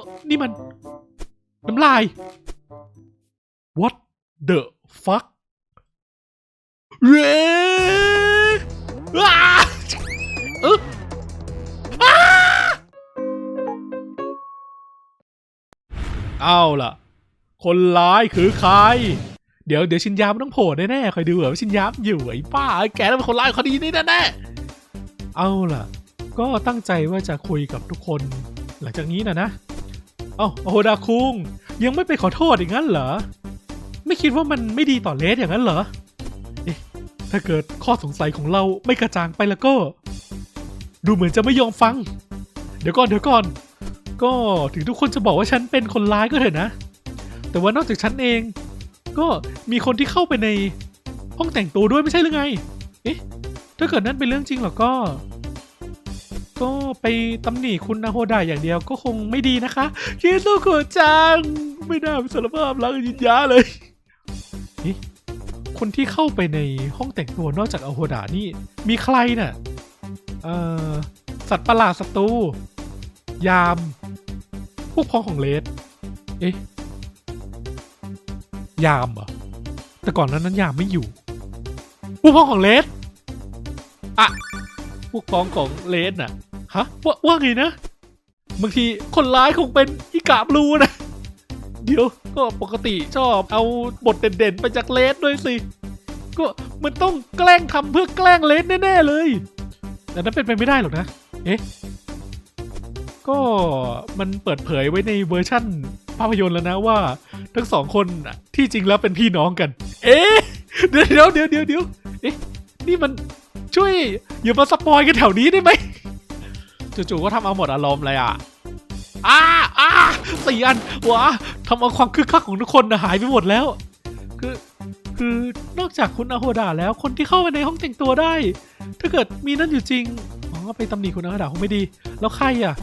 อนี่มัน น้ำลาย what the fuck เย้อ้าเอออ้าเอาล่ะ คนร้ายคือใคร เดี๋ยวเดี๋ยวชินยามนต้องโผล่แน่ๆคอยดูเหรอว่าชินยามอยู่ไอ้ป้าแกต้องเป็นคนร้ายคดีนี้แน่ๆเอาล่ะ ก็ตั้งใจว่าจะคุยกับทุกคน หลังจากนี้นะนะ เอ้าโอดาคุง ยังไม่ไปขอโทษอย่างนั้นเหรอ ไม่คิดว่ามันไม่ดีต่อเลสอย่างนั้นเหรอ เอ๊ะ ถ้าเกิดข้อสงสัยของเราไม่กระจ่างไปแล้วก็ ดูเหมือนจะไม่ยอมฟัง เดี๋ยวก่อนเดี๋ยวก่อน ก็ถึงทุกคนจะบอกว่าฉันเป็นคนร้ายก็เถอะนะ แต่ว่านอกจากฉันเอง ก็มีคนที่เข้าไปในห้องแต่งตัวด้วยไม่ใช่หรือไง เอ๊ะ ถ้าเกิดนั่นเป็นเรื่องจริงหรอก็ ก็ไปตำหนิคุณนาโฮดาอย่างเดียวก็คงไม่ดีนะคะคิโซโกะจัง ไม่น่าเป็นสารภาพรักยินยาเลยคนที่เข้าไปในห้องแต่งตัวนอกจากอาโฮดานี่ มีใครน่ะเอ่อสัตว์ประหลาดศัตรูยาม พวกพ้องของเลสเอ๊ะยามเหรอแต่ก่อนนั้นนั้นยามไม่อยู่ พวกพ้องของเลสอะ พวกพ้องของเลสน่ะฮะว่าว่าไงนะบางทีคนร้ายคงเป็นอีกาบลูนะ เดี๋ยวก็ปกติชอบเอาบทเด่นๆไปจากเลสด้วยสิ ก็มันต้องแกล้งทำเพื่อแกล้งเลสแน่ๆเลย แต่นั้นเป็นไปไม่ได้หรอกนะ เอ๊ะ ก็มันเปิดเผยไว้ในเวอร์ชั่นภาพยนตร์แล้วนะว่า ทั้งสองคนที่จริงแล้วเป็นพี่น้องกัน เอ๊ะ เดี๋ยวเดี๋ยวเดี๋ยวเดี๋ยวเดี๋ยวเอ๊ะ นี่มัน ช่วยอย่ามาสปอยกันแถวนี้ได้ไหมจู่ๆก็ทำเอาหมดอารมณ์เลยอะอ้าอ้าสี่อันว้าทำเอาความคึกคักของทุกคนนะหายไปหมดแล้ว คือคือนอกจากคุณอาโฮดาแล้วคนที่เข้าไปในห้องแต่งตัวได้ ถ้าเกิดมีนั่นอยู่จริงอ๋อไปตำหนิคุณอาโฮดาคงไม่ดี แล้วใครอะ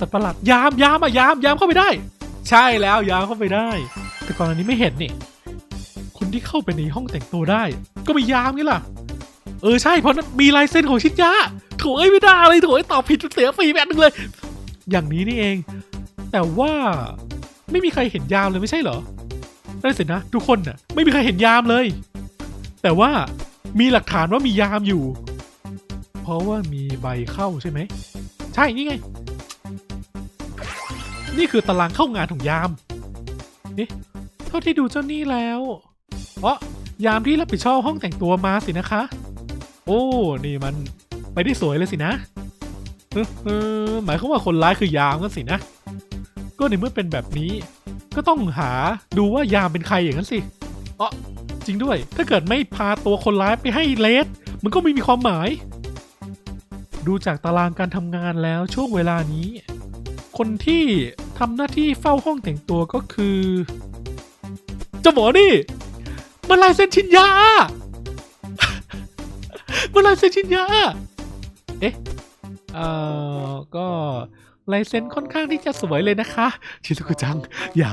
สัตว์ประหลาดยามยามอะยามยามเข้าไปได้ ใช่แล้วยามเข้าไปได้ แต่ก่อนอันนี้ไม่เห็นนี่คนที่เข้าไปในห้องแต่งตัวได้ ก็มียามนี่ล่ะ เออใช่เพราะมีลายเซ็นของชินยะโถเอ้ยไม่ได้เลยโถเอ้ยตอบผิดเสียฟรีแบบนึงเลย อย่างนี้นี่เอง แต่ว่าไม่มีใครเห็นยามเลยไม่ใช่เหรอได้สินะทุกคนน่ะไม่มีใครเห็นยามเลย แต่ว่ามีหลักฐานว่ามียามอยู่ เพราะว่ามีใบเข้าใช่ไหม ใช่นี่ไง นี่คือตารางเข้างานของยามเอ๊ะเท่าที่ดูเจ้านี่แล้วอ๋อยามที่รับผิดชอบห้องแต่งตัวมาสินะคะ อ้ นี่มันไปได้สวยเลยสินะเออหมายความว่าคนร้ายคือยามกันสินะ ก็ในเมื่อเป็นแบบนี้ ก็ต้องหาดูว่ายามเป็นใครอย่างนั้นสิอ๋อจริงด้วย ถ้าเกิดไม่พาตัวคนร้ายไปให้เลสมันก็ไม่มีความหมาย ดูจากตารางการทำงานแล้วช่วงเวลานี้ คนที่ทำหน้าที่เฝ้าห้องแต่งตัวก็คือเจ้าหมอนี่มันลายเซ็นชินยา มันลายเซ็นชินยา เอ๊ะ เอ่อ ก็ลายเซ็นค่อนข้างที่จะสวยเลยนะคะ ชิซุกุจัง อย่า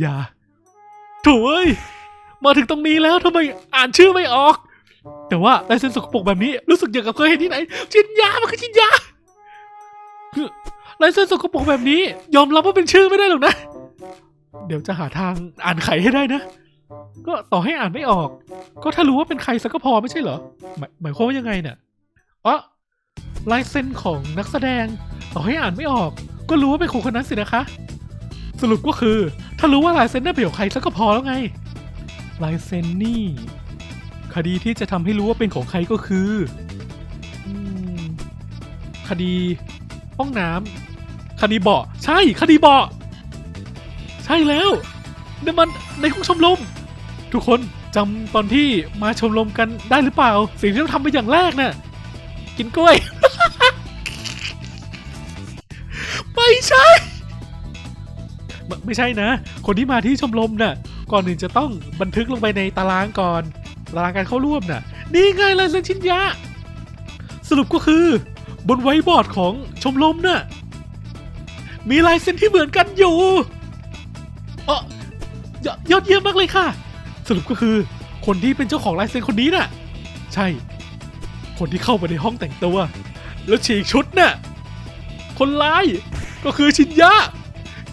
อย่าถุยมาถึงตรงนี้แล้วทำไมอ่านชื่อไม่ออก แต่ว่าลายเซ็นสกปรกแบบนี้รู้สึกอย่างกับเคยเห็นที่ไหน ชินยา มันคือชินยาลายเซ็นสกปรกแบบนี้ ยอมรับว่าเป็นชื่อไม่ได้หรอกนะ เดี๋ยวจะหาทางอ่านไขให้ได้นะ ก็ต่อให้อ่านไม่ออก ก็ถ้ารู้ว่าเป็นใครสักก็พอไม่ใช่เหรอ หมายหมายความว่ายังไงเนี่ยอ๋อลายเซ็นของนักแสดง ต่อให้อ่านไม่ออก ก็รู้ว่าเป็นคนคนนั้นสินะคะ สรุปก็คือ ถ้ารู้ว่าลายเซ็นได้ประโยชน์ใครสักก็พอแล้วไง ลายเซ็นนี่ คดีที่จะทำให้รู้ว่าเป็นของใครก็คือคดีห้องน้ำคดีเบาะใช่ คดีเบาะใช่แล้วนั่มันในห้องชมรม ทุกคนจำตอนที่มาชมรมกันได้หรือเปล่า สิ่งที่ต้องทำเป็นอย่างแรกน่ะกินกล้วย ไม่ใช่ไม่ไม่ใช่นะ คนที่มาที่ชมรมน่ะ ก่อนอื่นจะต้องบันทึกลงไปในตารางก่อน ตารางการเข้าร่วมน่ะ นี่ไงลายเซ็นชินยะ สรุปก็คือบนไวท์บอร์ดของชมรมน่ะ มีลายเซ็นที่เหมือนกันอยู่เออยอยอดเยี่ยมมากเลยค่ะ สรุปก็คือคนที่เป็นเจ้าของลายเซ็นคนนี้น่ะ ใช่ คนที่เข้าไปในห้องแต่งตัว แล้วฉีกชุดน่ะ คนร้ายก็คือชินยะ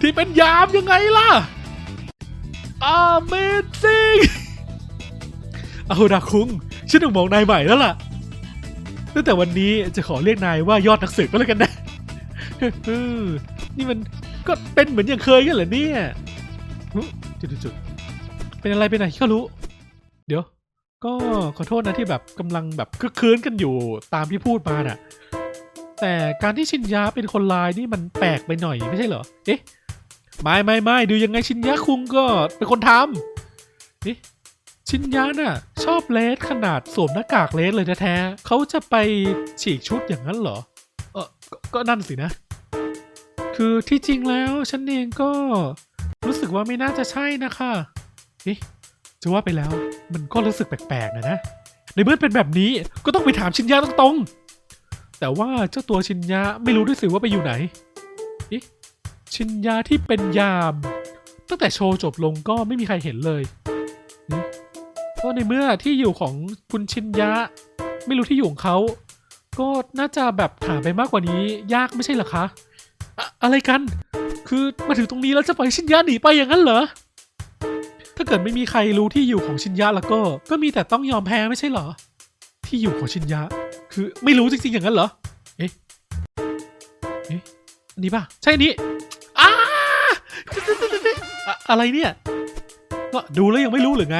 ที่เป็นยามยังไงล่ะ Amazing เอาดาคุงฉันต้องมองนายใหม่แล้วล่ะ ตั้งแต่วันนี้จะขอเรียกนายว่ายอดนักสืบก็แล้วกันนะนี่มันก็เป็นเหมือนอย่างเคยกันเหรอเนี่ยจุดๆ เป็นอะไรไปไหนก็รู้ เดี๋ยว ก็ขอโทษนะที่แบบกำลังแบบคึกคืนกันอยู่ตามที่พูดมาน่ะ แต่การที่ชินยะเป็นคนลายนี่มันแปลกไปหน่อยไม่ใช่เหรอ เอ๊ะ ไม่ไม่ไม่ดูยังไงชินยะคุงก็เป็นคนทำเอ๊ะชินยะน่ะ ชอบเลสขนาดสวมหน้ากากเลสเลยแท้ๆเขาจะไปฉีกชุดอย่างนั้นเหรอ เออกก็นั่นสินะ คือที่จริงแล้วฉันเองก็รู้สึกว่าไม่น่าจะใช่นะคะ เอ๊ะจะว่าไปแล้วมันก็รู้สึกแปลกๆนะนะ ในเมื่อเป็นแบบนี้ก็ต้องไปถามชินยะตรงๆ แต่ว่าเจ้าตัวชินยะไม่รู้ด้วยสิว่าไปอยู่ไหนเอ๊ะชินยะที่เป็นยาม ตั้งแต่โชว์จบลงก็ไม่มีใครเห็นเลยเพราะในเมื่อที่อยู่ของคุณชินยะ ไม่รู้ที่อยู่ของเขาก็น่าจะแบบถามไปมากกว่านี้ ยากไม่ใช่หรอคะอะอะไรกัน คือมาถึงตรงนี้แล้วจะปล่อยชินยะหนีไปอย่างนั้นเหรอ ถ้าเกิดไม่มีใครรู้ที่อยู่ของชินยะแล้วก็ ก็มีแต่ต้องยอมแพ้ไม่ใช่เหรอ ที่อยู่ของชินยะ คือไม่รู้จริงๆอย่างนั้นเหรอ เอ๊ะ เอ๊ะนนี้ป่ะ ใช่นี้อ้าอะอะไรเนี่ยก็ดูแล้วยังไม่รู้หรือไง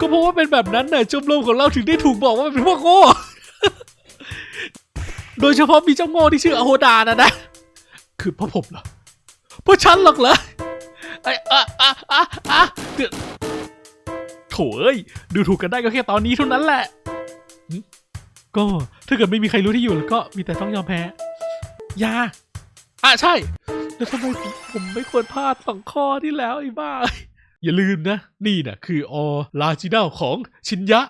ก็เพราะว่าเป็นแบบนั้นน่ะชมรมของเราถึงได้ถูกบอกว่าเป็นพวกโง่โดยเฉพาะมีเจ้าโง่ที่ชื่ออโฮดานะนะ คือเพราะผมเหรอเพราะฉันหรอกเหรอ ไอ้อะอะอะอะเดี๋ยวโถเอ้ย ดูถูกกันได้ก็แค่ตอนนี้เท่านั้นแหละ ก็ถ้าเกิดไม่มีใครรู้ที่อยู่แล้วก็มีแต่ต้องยอมแพ้ยาอะใช่ แล้วทำไมผมไม่ควรพลาดสองข้อที่แล้วไอ้บ้า อย่าลืมนะ นี่น่ะ คือออลาจินาของชินยะ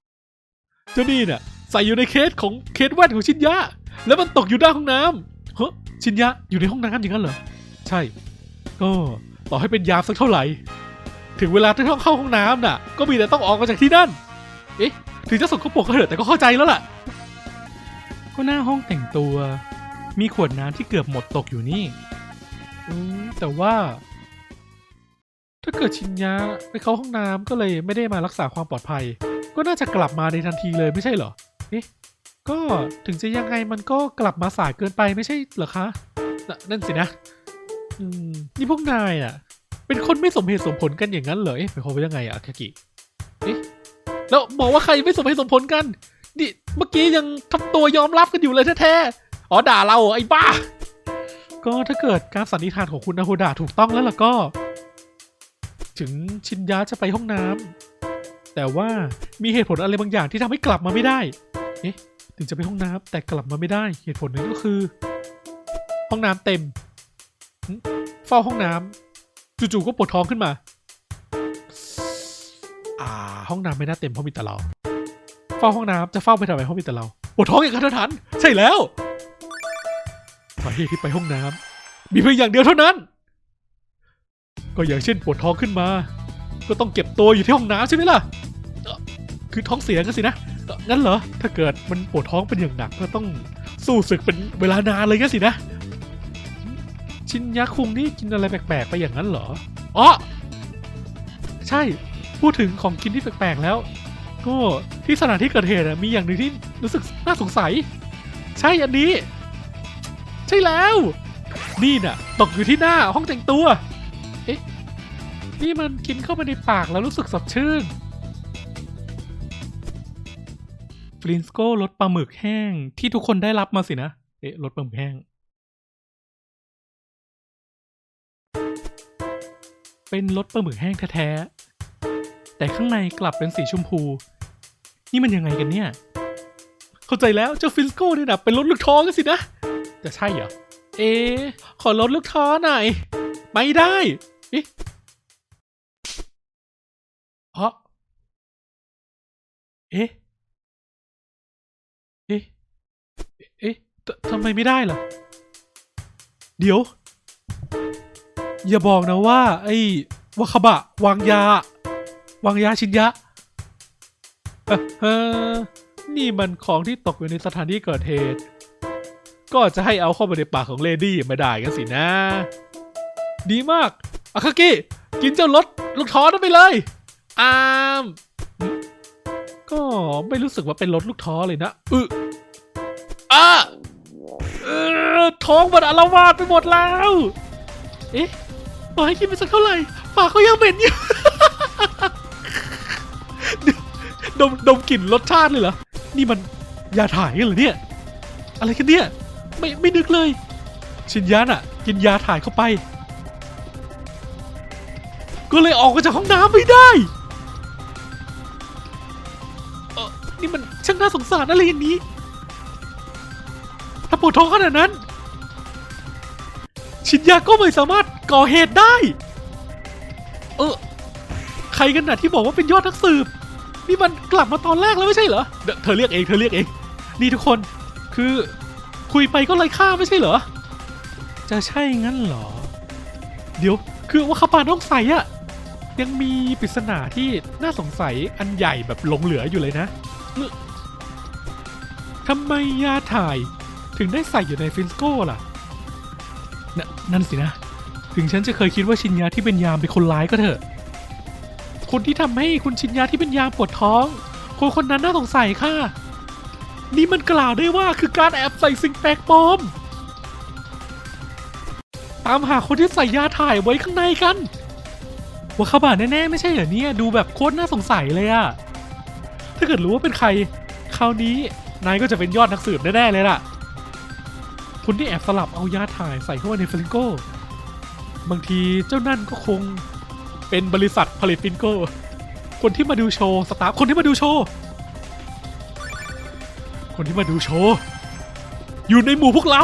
เจ้านี่น่ะ ใส่อยู่ในเคสของเคสแว่นของชินยะ แล้วมันตกอยู่หน้าห้องน้ำเฮ้ชินยะอยู่ในห้องน้ำอย่างนั้นเหรอ ใช่ ก็ ต่อให้เป็นยามสักเท่าไหร่ ถึงเวลาที่ต้องเข้าห้องน้ำน่ะ ก็มีแต่ต้องออกมาจากที่นั่น เอ๊ะ ถึงจะสกปรกก็เถอะแต่ก็เข้าใจแล้วล่ะ ก็หน้าห้องแต่งตัว มีขวดน้ำที่เกือบหมดตกอยู่นี่ อืมแต่ว่า ถ้าเกิดชินยะไปเข้าห้องน้ำก็เลยไม่ได้มารักษาความปลอดภัย ก็น่าจะกลับมาในทันทีเลยไม่ใช่เหรอ เอ๊ะ ก็ถึงจะยังไงมันก็กลับมาสายเกินไปไม่ใช่เหรอคะนนั่นสินะอืม นี่พวกนายอะ เป็นคนไม่สมเหตุสมผลกันอย่างนั้นเหรอเอ๊ะหมายความว่ายังไงอะอาคากิเอ๊ะแล้วบอกว่าใครไม่สมเหตุสมผลกันนี่เมื่อกี้ยังทำตัวยอมรับกันอยู่เลยแท้ๆอ๋อด่าเราไอ้บ้า ก็ถ้าเกิดการสันนิษฐานของคุณนาโฮดะถูกต้องแล้วล่ะก็ ถึงชินยะจะไปห้องน้ำแต่ว่ามีเหตุผลอะไรบางอย่างที่ทำให้กลับมาไม่ได้เอ๊ะถึงจะไปห้องน้ำแต่กลับมาไม่ได้ เหตุผลนั้นก็คือ ห้องน้ำเต็ม เฝ้าห้องน้ำจู่ๆก็ปวดท้องขึ้นมา อ่า ห้องน้ำไม่น่าเต็มเพราะมีแต่เรา เฝ้าห้องน้ำจะเฝ้าไปทำไมเพราะมีแต่เราปวดท้องอย่างกระทันหันใช่แล้วสาเหตุที่ไปห้องน้ำมีเพียงอย่างเดียวเท่านั้น ก็อย่างเช่นปวดท้องขึ้นมา ก็ต้องเก็บตัวอยู่ที่ห้องน้ำใช่ไหมล่ะเอ่อคือท้องเสียกันสินะเอ่องั้นเหรอถ้าเกิดมันปวดท้องเป็นอย่างหนักก็ต้องสู้ศึกเป็นเวลานานเลยงั้นสินะ ชินยะคุงนี่กินอะไรแปลกๆไปอย่างนั้นเหรออ๋อใช่พูดถึงของกินที่แปลกๆแล้ว ก็ที่สถานที่เกิดเหตุมีอย่างหนึ่งที่รู้สึกน่าสงสัย ใช่อันนี้ ใช่แล้ว นี่น่ะ ตกอยู่ที่หน้าห้องแต่งตัวเอ๊ะนี่มันกินเข้าไปในปากแล้วรู้สึกสดชื่นฟลินสโก้รสปลาหมึกแห้งที่ทุกคนได้รับมาสินะ เอ๊ะรสปลาหมึกแห้ง เป็นรสปลาหมึกแห้งแท้ๆ แต่ข้างในกลับเป็นสีชมพู นี่มันยังไงกันเนี่ย เข้าใจแล้วเจ้าฟินสโก้เนี่ยนะเป็นรถลูกท้อกันสินะจะใช่เหรอ เอ๊ขอรถลูกท้อหน่อย ไม่ได้เอ๊ะเพราะเอ๊ะ เอ๊ะ เอ๊ะ ทำไมไม่ได้ล่ะ เดี๋ยว อย่าบอกนะว่า ไอ้วาคาบะ วางยา วางยาชินยะเออเออนี่มันของที่ตกอยู่ในสถานที่เกิดเหตุ ก็จะให้เอาเข้าไปในปากของเลดี้ไม่ได้กันสินะ ดีมากอาคากิกินเจ้ารถลูกท้อนั้นไปเลยอามก็ไม่รู้สึกว่าเป็นรถลูกท้อเลยนะอึอะเออท้องมันอารวาดไปหมดแล้ว เอ๊ะ ปล่อยให้กินไปสักเท่าไหร่ปากก็ยังเหม็นอยู่ ดมดมกลิ่นรสชาติเลยเหรอ นี่มันยาถ่ายกันเหรอเนี่ย อะไรกันเนี่ย ไม่ไม่นึกเลย ชินยานอะ กินยาถ่ายเข้าไป ก็เลยออกมาจากห้องน้ำไม่ได้เออนี่มันช่างน่าสงสารอะไรอย่างนี้ ถ้าปวดท้องขนาดนั้น ชินยาก็ไม่สามารถก่อเหตุได้ เออ ใครกันน่ะที่บอกว่าเป็นยอดนักสืบ นี่มันกลับมาตอนแรกแล้วไม่ใช่เหรอเดี๋ยวเธอเรียกเอง เธอเรียกเอง นี่ทุกคน คือคุยไปก็ไร้ค่าไม่ใช่เหรอ จะใช่งั้นเหรอ เดี๋ยว คือว่าคาปาน้องใสอะยังมีปริศนาที่น่าสงสัยอันใหญ่แบบหลงเหลืออยู่เลยนะเออทำไมยาถ่ายถึงได้ใส่อยู่ในฟินสโก้ล่ะ นนั่นสินะ ถึงฉันจะเคยคิดว่าชินยาที่เป็นยามเป็นคนร้ายก็เถอะ คนที่ทำให้คุณชินยาที่เป็นยามปวดท้อง คนคนนั้นน่าสงสัยค่ะ นี่มันกล่าวได้ว่าคือการแอบใส่สิ่งแปลกปลอม ตามหาคนที่ใส่ยาถ่ายไว้ข้างในกันว่าเขาบาแน่ๆไม่ใช่เหรอเนี่ยดูแบบโคตรน่าสงสัยเลยอะถ้าเกิดรู้ว่าเป็นใคร คราวนี้นายก็จะเป็นยอดนักสืบแน่ๆเลยล่ะ คนที่แอบสลับเอายาถ่ายใส่เข้ามาในฟิลิงโก้ บางทีเจ้านั่นก็คงเป็นบริษัทผลิตฟินโก้ คนที่มาดูโชว์สตาฟคนที่มาดูโชว์ คนที่มาดูโชว์ อยู่ในหมู่พวกเรา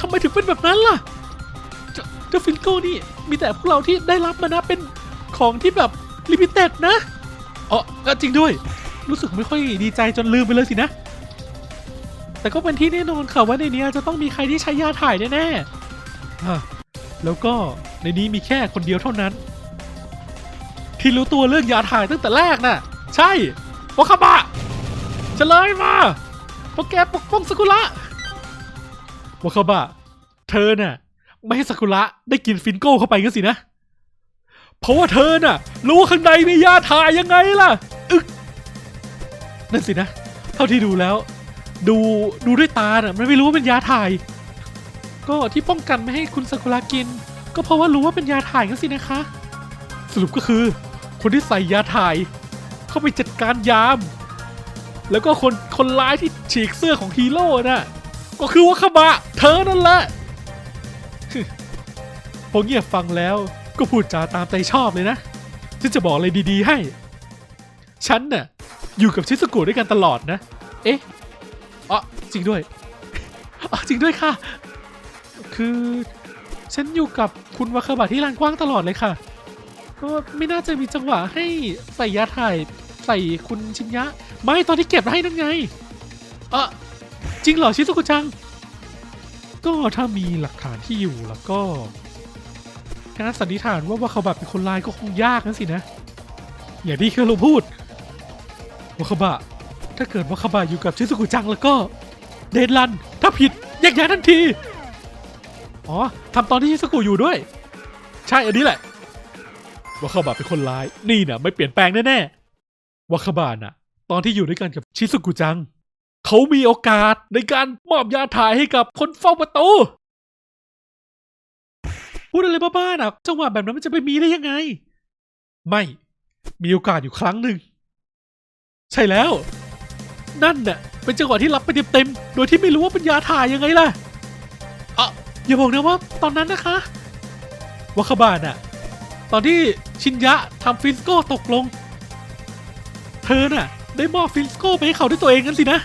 ทำไมถึงเป็นแบบนั้นล่ะ เจ้าเจ้าฟินโก้นี่มีแต่พวกเราที่ได้รับมานะเป็นของที่แบบลิมิเต็ดนะอ๋อก็จริงด้วย รู้สึกไม่ค่อยดีใจจนลืมไปเลยสินะ แต่ก็เป็นที่แน่นอนค่ะว่าในนี้จะต้องมีใครที่ใช้ยาถ่ายแน่ๆอะแล้วก็ในนี้มีแค่คนเดียวเท่านั้น ที่รู้ตัวเรื่องยาถ่ายตั้งแต่แรกน่ะ ใช่วาคาบะเฉลยมาพวกแกปกป้องสกุระวาคาบะ เธอน่ะ ไม่ให้สกุระได้กินฟินโก้เข้าไปกันสินะ เพราะว่าเธอน่ะ รู้ว่าข้างในมียาถ่ายยังไงล่ะ อึกนั่นสินะ เท่าที่ดูแล้ว ดูดูด้วยตาน่ะมันไม่รู้ว่าเป็นยาถ่าย ก็ที่ป้องกันไม่ให้คุณสกุระกิน ก็เพราะว่ารู้ว่าเป็นยาถ่ายกันสินะคะ สรุปก็คือ คนที่ใส่ยาถ่าย เข้าไปจัดการยาม แล้วก็คนคนร้ายที่ฉีกเสื้อของฮีโร่น่ะก็คือว่าขบะเธอนั่นแหละพอเงียบฟังแล้วก็พูดจาตามใจชอบเลยนะฉันจะบอกอะไรดีๆให้ ฉันน่ะอยู่กับชิสกุด้วยกันตลอดนะ เอ๊ะ อ๋อจริงด้วยอ๋อจริงด้วยค่ะ คือฉันอยู่กับคุณวาคาบะที่ลานกว้างตลอดเลยค่ะ ก็ไม่น่าจะมีจังหวะให้ใส่ยาถ่ายใส่คุณชินยะ ไม่ตอนที่เก็บให้นั่นไงเออจริงเหรอชิซุกุจัง ก็ถ้ามีหลักฐานที่อยู่แล้วก็การสันนิษฐานว่าว่าคาบะเป็นคนร้ายก็คงยากนะสินะ อย่างที่เคโรพูดว่าคาบะ ถ้าเกิดว่าคาบะอยู่กับชิซุกุจังแล้วก็ เดนลัน ถ้าผิดแยกย้ายทันที อ๋อทำตอนที่ชิซุกุอยู่ด้วย ใช่อันนี้แหละ ว่าคาบะเป็นคนร้าย นี่นะไม่เปลี่ยนแปลงแน่ๆว่าคาบะน่ะ ตอนที่อยู่ด้วยกันกับชิซุกุจัง เขามีโอกาสในการมอบยาถ่ายให้กับคนเฝ้าประตูพูดอะไรบ้าๆนะจังหวะแบบนั้นมันจะไปมีได้ยังไง ไม่มีโอกาสอยู่ครั้งหนึ่ง ใช่แล้ว นั่นน่ะเป็นจังหวะที่รับไปเต็มๆ โดยที่ไม่รู้ว่าเป็นยาถ่ายยังไงล่ะอะอย่าบอกนะว่าตอนนั้นนะคะวาคาบาน่ะ ตอนที่ชินยะทำฟินสโก้ตกลง เธอน่ะ ได้มอบฟินสโก้ไปให้เขาด้วยตัวเองกันสินะ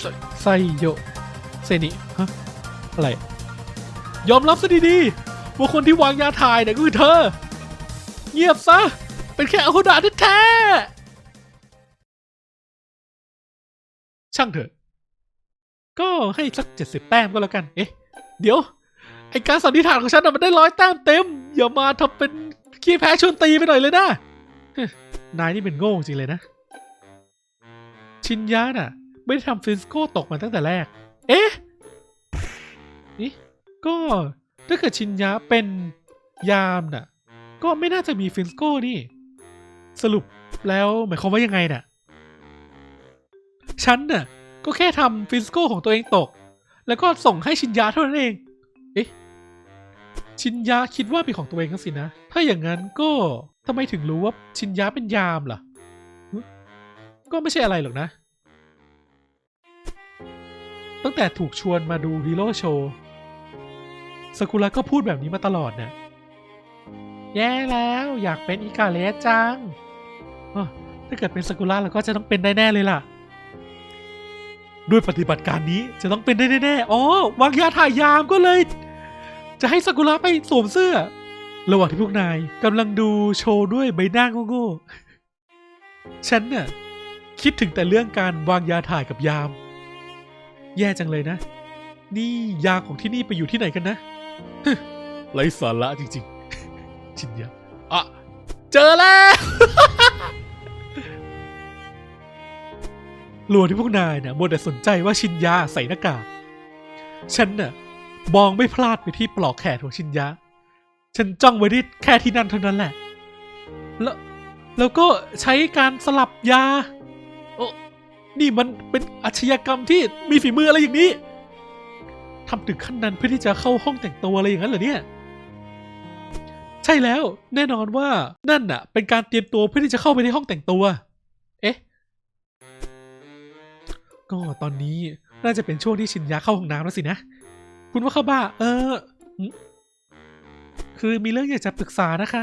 ไซไซโยเซนิฮะอะไร ยอมรับซะดีๆ ว่าคนที่วางยาถ่ายเนี่ยก็คือเธอ เงียบซะ เป็นแค่อาโคดาแท้ๆ ช่างเถอะ ก็ให้สักเจ็ดสิบแต้มก็แล้วกัน เอ๊ะ เดี๋ยว ไอการสันนิษฐานของฉันน่ะมันได้ร้อยแต้มเต็ม อย่ามาทำเป็นขี้แพ้ชวนตีไปหน่อยเลยนะนายนี่เป็นโง่จริงเลยนะ ชินยะน่ะ ไม่ได้ทำฟินสโก้ตกมาตั้งแต่แรก เอ๊ะ นี่ ก็ถ้าเกิดชินยะเป็นยามน่ะ ก็ไม่น่าจะมีฟินสโก้นี่ สรุปแล้วหมายความว่ายังไงน่ะ ฉันน่ะ ก็แค่ทำฟินสโก้ของตัวเองตก แล้วก็ส่งให้ชินยะเท่านั้นเอง เอ๊ะ ชินยะคิดว่าเป็นของตัวเองกันสินะ ถ้าอย่างนั้นก็ทำไมถึงรู้ว่าชินยะเป็นยามล่ะ ก็ไม่ใช่อะไรหรอกนะ ตั้งแต่ถูกชวนมาดูฮีโร่โชว์สกุระก็พูดแบบนี้มาตลอดเนี่ยแย่แล้วอยากเป็นอิกาเลสจัง ถ้าเกิดเป็นสกุระเราก็จะต้องเป็นได้แน่เลยล่ะ ด้วยปฏิบัติการนี้จะต้องเป็นได้แน่ๆ อ๋อ วางยาถ่ายยามก็เลย จะให้สกุระไปสวมเสื้อ ระหว่างที่พวกนายกำลังดูโชว์ด้วยใบหน้าโง่ๆ ฉันน่ะคิดถึงแต่เรื่องการวางยาถ่ายกับยาม แย่จังเลยนะ นี่ยาของที่นี่ไปอยู่ที่ไหนกันนะไร้สาระจริงๆ ชินยาอะ เจอแล้ว รัวที่พวกนายเนี่ยมัวแต่สนใจว่าชินยาใส่หน้ากาก ฉันน่ะมองไม่พลาดไปที่ปลอกแขนของชินยะฉันจ้องไว้ที่แค่ที่นั่นเท่านั้นแหละ แล้วแล้วก็ใช้การสลับยา โอ้นี่มันเป็นอาชญากรรมที่มีฝีมืออะไรอย่างนี้ทำถึงขั้นนั้นเพื่อที่จะเข้าห้องแต่งตัวอะไรอย่างนั้นเหรอเนี่ย ใช่แล้วแน่นอนว่านั่นน่ะ เป็นการเตรียมตัวเพื่อที่จะเข้าไปในห้องแต่งตัว เอ๊ะ ก็ตอนนี้น่าจะเป็นช่วงที่ชินยาเข้าห้องน้ำแล้วสินะ คุณว่าเข้าบ้า เออ คือมีเรื่องอยากจะปรึกษานะคะ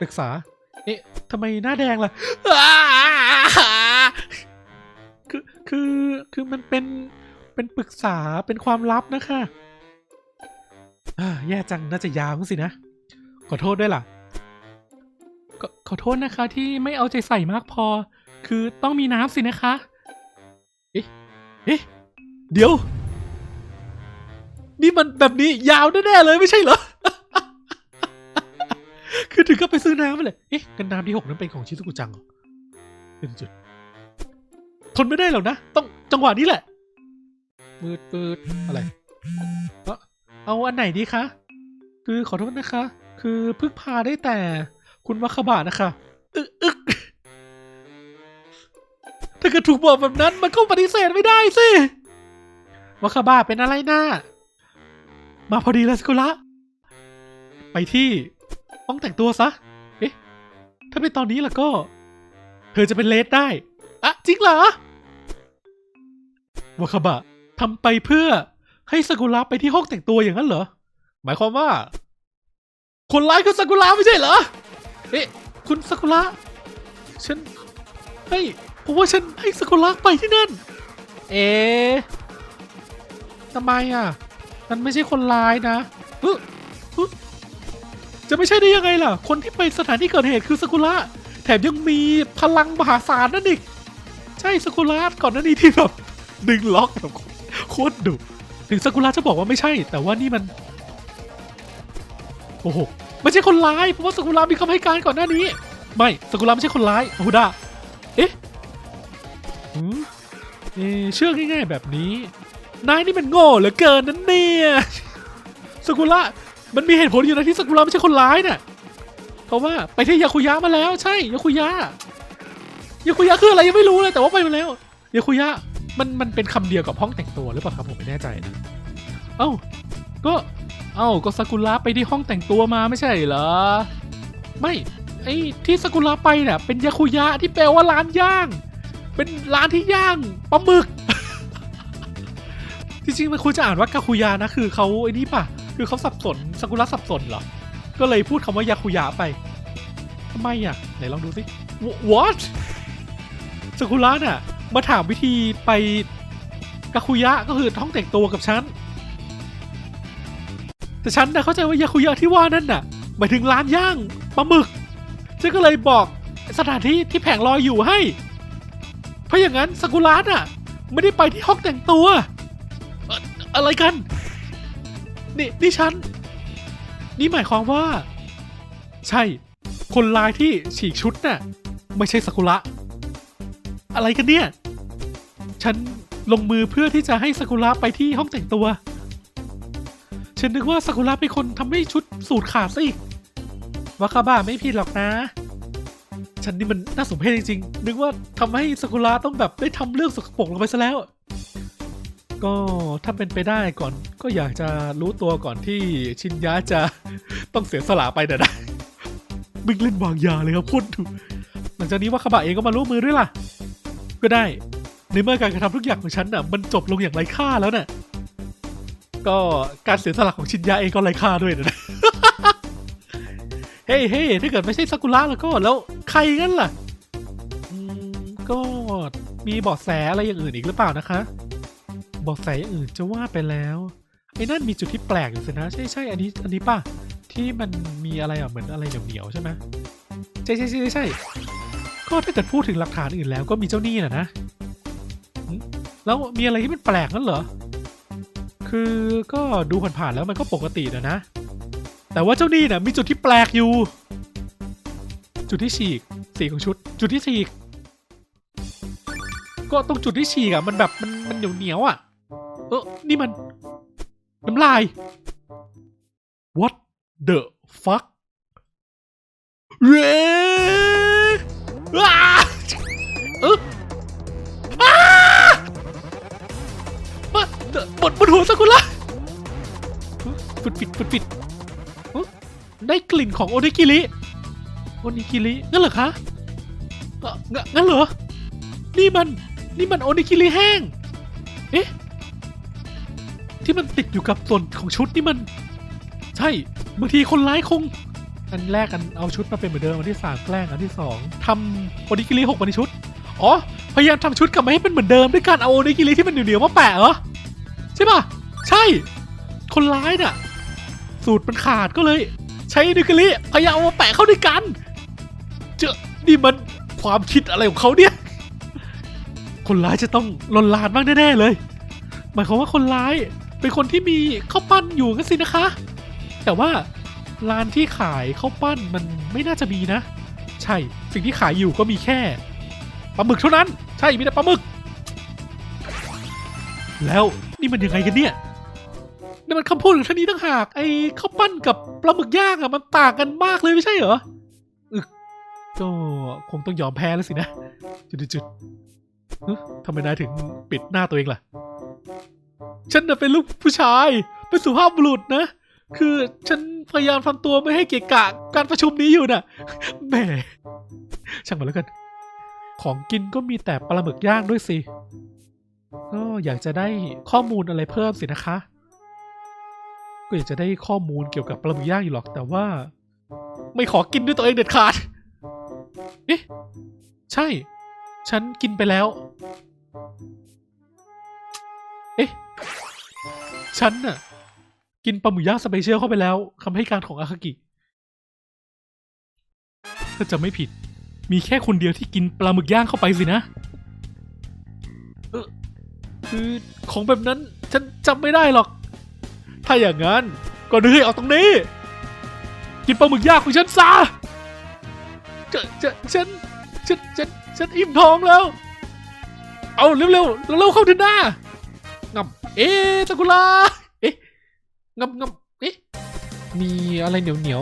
ปรึกษา เอ๊ะทำไมหน้าแดงล่ะ คือ คือ คือมันเป็น เป็นปรึกษา เป็นความลับนะคะอ่าแย่จัง น่าจะยาวมั้งสินะ ขอโทษด้วยล่ะขอโทษนะคะที่ไม่เอาใจใส่มากพอ คือต้องมีน้ำสินะคะ เอ๊ะเอ๊ะเดี๋ยว นี่มันแบบนี้ยาวแน่ๆเลยไม่ใช่เหรอ คือถึงก็ไปซื้อน้ำมาเลย เอ๊ะกันน้ำที่หกนั้นเป็นของชิซุกุจังเหรอเป็นจุด ทนไม่ได้หรอกนะ ต้องจังหวะนี้แหละ มืดปืดอะไร เอาอันไหนดีคะ คือขอโทษนะคะ คือเพิ่งพาได้แต่คุณวัคคบานะคะ อึกอึก ถ้าเกิดถูกบอกแบบนั้นมันก็ปฏิเสธไม่ได้สิวัคคบาเป็นอะไรหน้ามาพอดีเลยสกุละ ไปที่ห้องแต่งตัวซะ เอ๊ะ ถ้าเป็นตอนนี้ล่ะก็ เธอจะเป็นเลสได้อะจริงเหรอวาคาบะทำไปเพื่อให้สกุระไปที่ห้องแต่งตัวอย่างนั้นเหรอ หมายความว่า คนร้ายคือสกุระไม่ใช่เหรอ เอ๊ะ คุณสกุระฉันเฮ้ย ให้ผมว่าฉันให้สกุระไปที่นั่น เอ๊ะทำไมอะ มันไม่ใช่คนร้ายนะฮึจะไม่ใช่ได้ยังไงล่ะ คนที่ไปสถานที่เกิดเหตุคือสกุระแถมยังมีพลังมหาศาลนั่นอีก ใช่สกุระก่อนหน้านี้ที่แบบดึงล็อกแบบโคตรดุ ถึงสกุระจะบอกว่าไม่ใช่ แต่ว่านี่มัน โอ้โห ไม่ใช่คนร้าย เพราะว่าสกุระมีคำให้การก่อนหน้านี้ ไม่ สกุระไม่ใช่คนร้ายโอ้โหด้าเอ๊ะ เอเชื่อง่ายๆแบบนี้ นายนี่มันโง่เหลือเกินนั่นเนี่ยสกุระมันมีเหตุผลอยู่นะที่สกุระไม่ใช่คนร้ายน่ะ เพราะว่าไปที่ยาคุยะมาแล้ว ใช่ยาคุยะยาคุยะคืออะไรยังไม่รู้เลยแต่ว่าไปมาแล้วยาคุยะมันมันเป็นคำเดียวกับห้องแต่งตัวหรือเปล่าครับผมไม่แน่ใจนะเอ้าก็เอ้าก็ซากุระไปที่ห้องแต่งตัวมาไม่ใช่เหรอไม่ไอ้ที่ซากุระไปเนี่ยเป็นยาคุยะที่แปลว่าร้านย่าง เป็นร้านที่ย่างปลาหมึก จริงๆมันควรจะอ่านว่ากาคุยะนะคือเขาไอ้นี่ป่ะ คือเขาสับสนซากุระสับสนเหรอ ก็เลยพูดคำว่ายาคุยะไปทำไมอะ ไหนลองดูสิ What สกุระน่ะ มาถามวิธีไปกาคุยะก็คือท้องแต่งตัวกับฉัน แต่ฉันนะเข้าใจว่ายาคุยะที่ว่านั่นน่ะหมายถึงร้านย่างปลาหมึกฉันก็เลยบอกสถานที่ที่แผงลอยอยู่ให้ เพราะอย่างนั้นสกุระน่ะ ไม่ได้ไปที่ห้องแต่งตัวอ่อะไรกัน นี่นี่ฉัน นี่หมายความว่า ใช่ คนร้ายที่ฉีกชุดน่ะ ไม่ใช่สกุระอะไรกันเนี่ย ฉันลงมือเพื่อที่จะให้สกุระไปที่ห้องแต่งตัว ฉันนึกว่าซากุระเป็นคนทำให้ชุดสูตรขาดซะอีกวาคาบ้าไม่ผิดหรอกนะ ฉันนี่มันน่าสมเพชจริงๆ นึกว่าทำให้ซากุระต้องแบบได้ทำเรื่องสกปรกลงไปซะแล้ว ก็ถ้าเป็นไปได้ก่อนก็อยากจะรู้ตัวก่อนที่ชินยะจะต้องเสียสละไปนะนะมึงเล่นวางยาเลยครับคุณถูกหลังจากนี้ว่าคาบะเองก็มาร่วมมือด้วยล่ะ ก็ได้ ในเมื่อการกระทำทุกอย่างของฉันน่ะ มันจบลงอย่างไร้ค่าแล้วน่ะ ก็การเสียสละของชินยะเองก็ไร้ค่าด้วยนะ เฮ้ยเฮ้ยถ้าเกิดไม่ใช่ซากุระแล้วก็แล้วใครงั้นล่ะก็มีเบาะแสอะไรอย่างอื่นอีกหรือเปล่านะคะเบาะแสอย่างอื่นจะว่าไปแล้วไอ้นั่นมีจุดที่แปลกอยู่สินะ ใช่ใช่อันนี้อันนี้ป่ะที่มันมีอะไรอะเหมือนอะไรเหนียวๆใช่ไหมใช่ใช่ใช่ใช่ก็ถ้าเกิดพูดถึงหลักฐานอื่นแล้วก็มีเจ้าหนี้น่ะนะแล้วมีอะไรที่มันแปลกนั่นเหรอคือก็ดูผ่านๆแล้วมันก็ปกตินะนะ แต่ว่าเจ้านี้น่ะมีจุดที่แปลกอยู่ จุดที่ฉีกสีของชุด จุดที่ฉีก ก็ตรงจุดที่ฉีกอะมันแบบมันมันเหนียวเหนียวอะ เออนี่มัน น้ำลาย what the fuck เย้อ้าเอออ้ามดอะบนบนหัวซากุระฝุดปิดฝุดปิด ได้กลิ่นของโอนิกิริโอนิกิริงั้นเหรอคะเอ่องั้นเหรอ นี่มัน นี่มันโอนิกิริแห้ง เอ๊ะ ที่มันติดอยู่กับส่วนของชุดนี่มัน ใช่ บางทีคนร้ายคง อันแรกอันเอาชุดมาเป็นเหมือนเดิม อันที่สามแกล้ง อันที่สองทำโอนิกิริหกมาในชุด อ๋อ พยายามทำชุดกลับมาให้เป็นเหมือนเดิมด้วยการเอาโอนิกิริที่มันเหนียวๆมาแปะเหรอ ใช่ปะใช่ คนร้ายน่ะ สูตรมันขาดก็เลย ใช้นิกิริพยายามเอามาแปะเข้าด้วยกัน เจอนี่มันความคิดอะไรของเขาเนี่ย คนร้ายจะต้องลนลานมากแน่ ๆ เลย หมายความว่าคนร้ายเป็นคนที่มีข้าวปั้นอยู่กันสินะคะ แต่ว่าร้านที่ขายข้าวปั้นมันไม่น่าจะมีนะ ใช่ สิ่งที่ขายอยู่ก็มีแค่ปลาหมึกเท่านั้น ใช่ มีแต่ปลาหมึก แล้วนี่มันยังไงกันเนี่ย นี่มันคำพูดของท่านนี้ต่างหากไอ้ข้าวปั้นกับปลาหมึกย่างอะมันต่างกันมากเลยไม่ใช่เหรออึกก็คงต้องยอมแพ้แล้วสินะ จุดๆๆเอ๊ะทำไมนายถึงปิดหน้าตัวเองล่ะ ฉันน่ะเป็นลูกผู้ชาย เป็นสุภาพบุรุษนะ คือฉันพยายามทำตัวไม่ให้เกะกะการประชุมนี้อยู่น่ะ แหม ช่างมันแล้วกัน ของกินก็มีแต่ปลาหมึกย่างด้วยสิ ก็อยากจะได้ข้อมูลอะไรเพิ่มสินะคะ ก็อยากจะได้ข้อมูลเกี่ยวกับปลาหมึกย่างอยู่หรอก แต่ว่า ไม่ขอกินด้วยตัวเองเด็ดขาดเอ๊ะใช่ ฉันกินไปแล้ว เอ๊ะฉันน่ะ กินปลาหมึกย่างสเปเชียลเข้าไปแล้วคำให้การของอาคากิถ้าจะไม่ผิด มีแค่คนเดียวที่กินปลาหมึกย่างเข้าไปสินะเออคือของแบบนั้น ฉันจำไม่ได้หรอก ถ้าอย่างนั้นก็นึกให้ออกตรงนี้ กินปลาหมึกย่างของฉันซะจะจะฉันฉันฉันฉันอิ่มท้องแล้ว เอาเร็วๆเร็วเร็วเข้าถึงหน้างับเอ๊ะกุระเอ๊ะงับงับเอ๊ะมีอะไรเหนียวเหนียว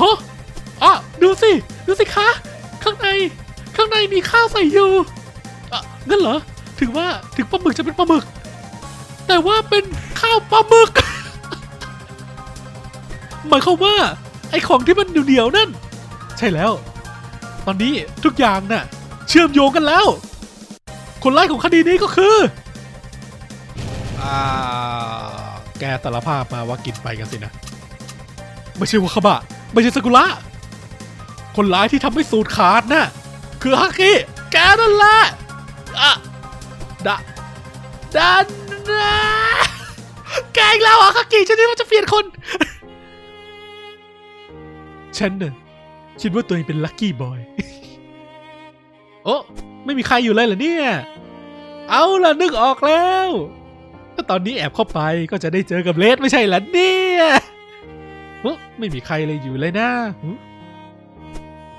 ฮะอะดูสิ ดูสิคะ ข้างใน ข้างในมีข้าวใส่อยู่อะงั้นเหรอ ถึงว่าถึงปลาหมึกจะเป็นปลาหมึก แต่ว่าเป็น ข้าวปลาหมึก หมายความว่า ไอของที่มันเหนียวๆนั่น ใช่แล้ว ตอนนี้ทุกอย่างน่ะ เชื่อมโยงกันแล้ว คนร้ายของคดีนี้ก็คืออ่าแกสารภาพมาว่ากินไปกันสินะ ไม่ใช่วาคาบะ ไม่ใช่สกุระ คนร้ายที่ทำให้สูตรขาดน่ะ คือฮากิแกนั่นแหละอะดะดันนะ แกอีกแล้วอะฮากิฉันนี่ว่าจะเปลี่ยนคน ฉันน่ะคิดว่าตัวเองเป็นลัคกี้บอย โอ้ไม่มีใครอยู่เลยเหรอเนี่ย เอาล่ะนึกออกแล้วถ้าตอนนี้แอบเข้าไปก็จะได้เจอกับเลสไม่ใช่เหรอเนี่ยโอ้ไม่มีใครเลยอยู่เลยนะ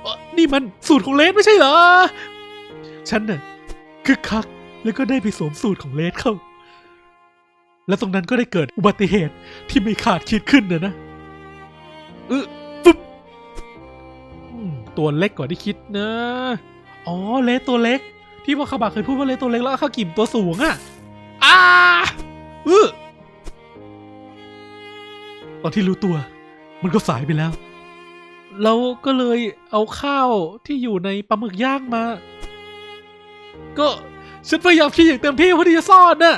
อ้อนี่มันสูตรของเลสไม่ใช่เหรอ ฉันน่ะคึกคักแล้วก็ได้ไปสวมสูตรของเลสเข้า และตรงนั้นก็ได้เกิดอุบัติเหตุที่ไม่คาดคิดขึ้นนะนะเออปุ๊บอืมตัวเล็กกว่าที่คิดนะ อ๋อเลสตัวเล็ก ที่ว่าคาบะเคยพูดว่าเลสตัวเล็กแล้วอาคากิมตัวสูงอะอ้าเออตอนที่รู้ตัว มันก็สายไปแล้ว เราก็เลยเอาข้าวที่อยู่ในปลาหมึกย่างมา ก็ฉันพยายามคิดอย่างเต็มที่เพื่อที่จะซ่อนน่ะ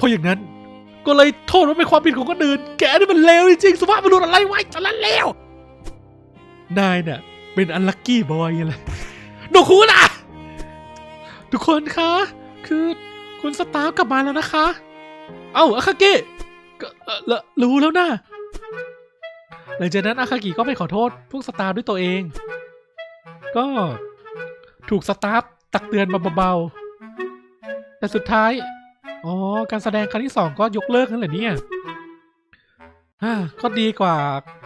เพราะอย่างนั้นก็เลยโทษว่าเป็นความผิดของคนอื่น แกนี่มันเลวจริงๆสุภาพบุรุษอะไรไว้จะละเลวนายน่ะเป็นอันลัคกี้บอยอะไรหนูคุณอะทุกคนคะ คือคุณสตาร์กลับมาแล้วนะคะ เอ้าอาคาเกะก็รู้แล้วนะหลังจากนั้นอาคากิก็ไปขอโทษพวกสตาร์ด้วยตัวเอง ก็ถูกสตาฟตักเตือนมาเบาๆแต่สุดท้าย อ๋อ การแสดงครั้งที่สองก็ยกเลิกนั่นแหละเนี่ยฮ่าก็ดีกว่า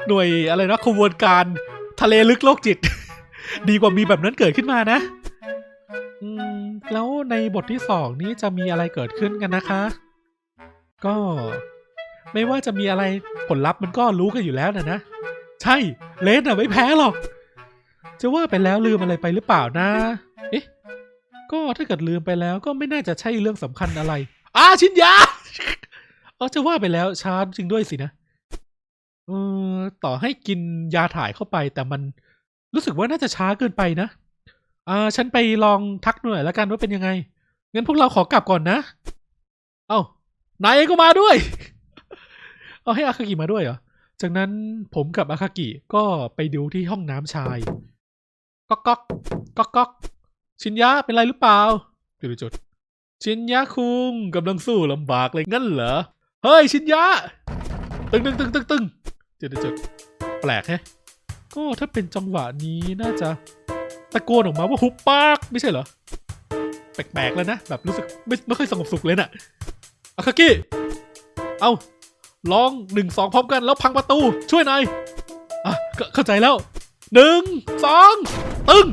หน่วยอะไรนะขบวนการทะเลลึกโลกจิต ดีกว่ามีแบบนั้นเกิดขึ้นมานะ อืม แล้วในบทที่สองนี้จะมีอะไรเกิดขึ้นกันนะคะ ก็ไม่ว่าจะมีอะไรผลลัพธ์มันก็รู้กันอยู่แล้วนะนะ ใช่ เลนอะไม่แพ้หรอก จะว่าไปแล้วลืมอะไรไปหรือเปล่านะ เอ๊ะ ก็ถ้าเกิดลืมไปแล้วก็ไม่น่าจะใช่เรื่องสำคัญอะไร อาชินยาเออจะว่าไปแล้วช้าจริงด้วยสินะเออต่อให้กินยาถ่ายเข้าไป แต่มันรู้สึกว่าน่าจะช้าเกินไปนะอ่าฉันไปลองทักหน่อยแล้วกันว่าเป็นยังไงงั้นพวกเราขอกลับก่อนนะ เอ้านายเองก็มาด้วย เอาให้อาคากิมาด้วยเหรอ จากนั้นผมกับอาคากิก็ไปดูที่ห้องน้ำชาย ก๊อกก๊อกก๊อกก๊อกชินยะเป็นไรหรือเปล่าจุดจุด ชินยะคุงกำลังสู้ลำบากเลยงั้นเหรอ เฮ้ย ชินยะ ตึงตึงตึงตึงตึงจุดจุดแปลกแฮะก็ถ้าเป็นจังหวะนี้น่าจะตะโกนออกมาว่าหุบปากไม่ใช่เหรอ แปลกๆแล้วนะ แบบรู้สึกไม่ไม่ค่อยสงบสุขเลยน่ะอาคากิเอาลองหนึ่งสองพร้อมกันแล้วพังประตูช่วยหน่อยอะเข้าเข้าใจแล้วหนึ่งสองตึง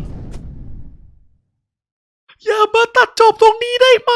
อย่ามาตัดจบตรงนี้ได้ไหม